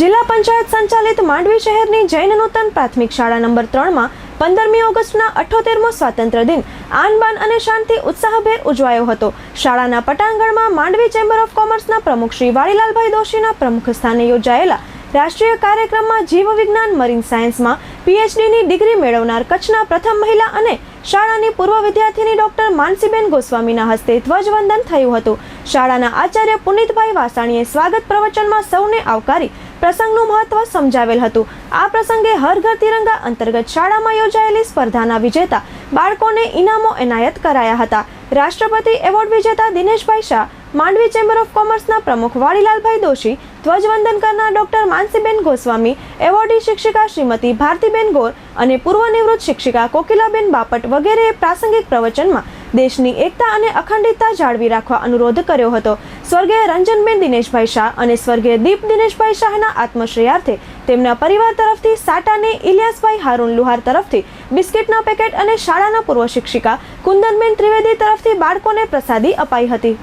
જિલ્લા પંચાયત સંચાલિત માંડવી શહેરની જૈન નૂતન પ્રાથમિક શાળા નંબર ત્રણમાં પંદરમી ઓગસ્ટના અઠ્ઠોતેરમો સ્વાતંત્ર્ય દિન આનબાન અને શાંતિ ઉત્સાહભેર ઉજવાયો હતો. શાળાના પટાંગણમાં માંડવી ચેમ્બર ઓફ કોમર્સના પ્રમુખ શ્રી વાડીલાલભાઈ દોશીના પ્રમુખ સ્થાને યોજાયેલા રાષ્ટ્રીય કાર્યક્રમમાં જીવ વિજ્ઞાન મરીન સાયન્સમાં પીએચડીની ડિગ્રી મેળવનાર કચ્છના પ્રથમ મહિલા અને શાળાની પૂર્વ વિદ્યાર્થીની ડોક્ટર માનસીબેન ગોસ્વામીના હસ્તે ધ્વજવંદન થયું હતું. શાળાના આચાર્ય પુનિતભાઈ વાસાણીએ સ્વાગત પ્રવચનમાં સૌને આવકારી પ્રસંગનું મહત્વ સમજાવેલ હતું. આ પ્રસંગે હર ઘર તિરંગા અંતર્ગત શાળામાં યોજાયેલી સ્પર્ધાના વિજેતા બાળકોને ઇનામો એનાયત કરાયા હતા. રાષ્ટ્રપતિ એવોર્ડ વિજેતા દિનેશભાઈ શાહ, માંડવી ચેમ્બર ઓફ કોમર્સના પ્રમુખ વાડીલાલભાઈ દોશી, ધ્વજવંદન કરનાર ડોક્ટર માનસીબેન ગોસ્વામી, એવોર્ડી શિક્ષિકા શ્રીમતી ભારતીબેન ગોર અને પૂર્વ નિવૃત્ત શિક્ષિકા કોકિલાબેન બાપટ વગેરેએ પ્રાસંગિક પ્રવચનમાં દેશની એકતા અને અખંડિતતા જાળવી રાખવા અનુરોધ કર્યો હતો. સ્વર્ગીય રંજનબેન દિનેશભાઈ શાહ અને સ્વર્ગીય દીપ દિનેશભાઈ શાહના આત્મશ્રેયાર્થે તેમના પરિવાર તરફથી સાટાને ઇલિયાસભાઈ હારૂન લુહાર તરફથી બિસ્કિટના પેકેટ અને શાળાના પૂર્વ શિક્ષિકા કુંદનબેન ત્રિવેદી તરફથી બાળકોને પ્રસાદી અપાઈ હતી.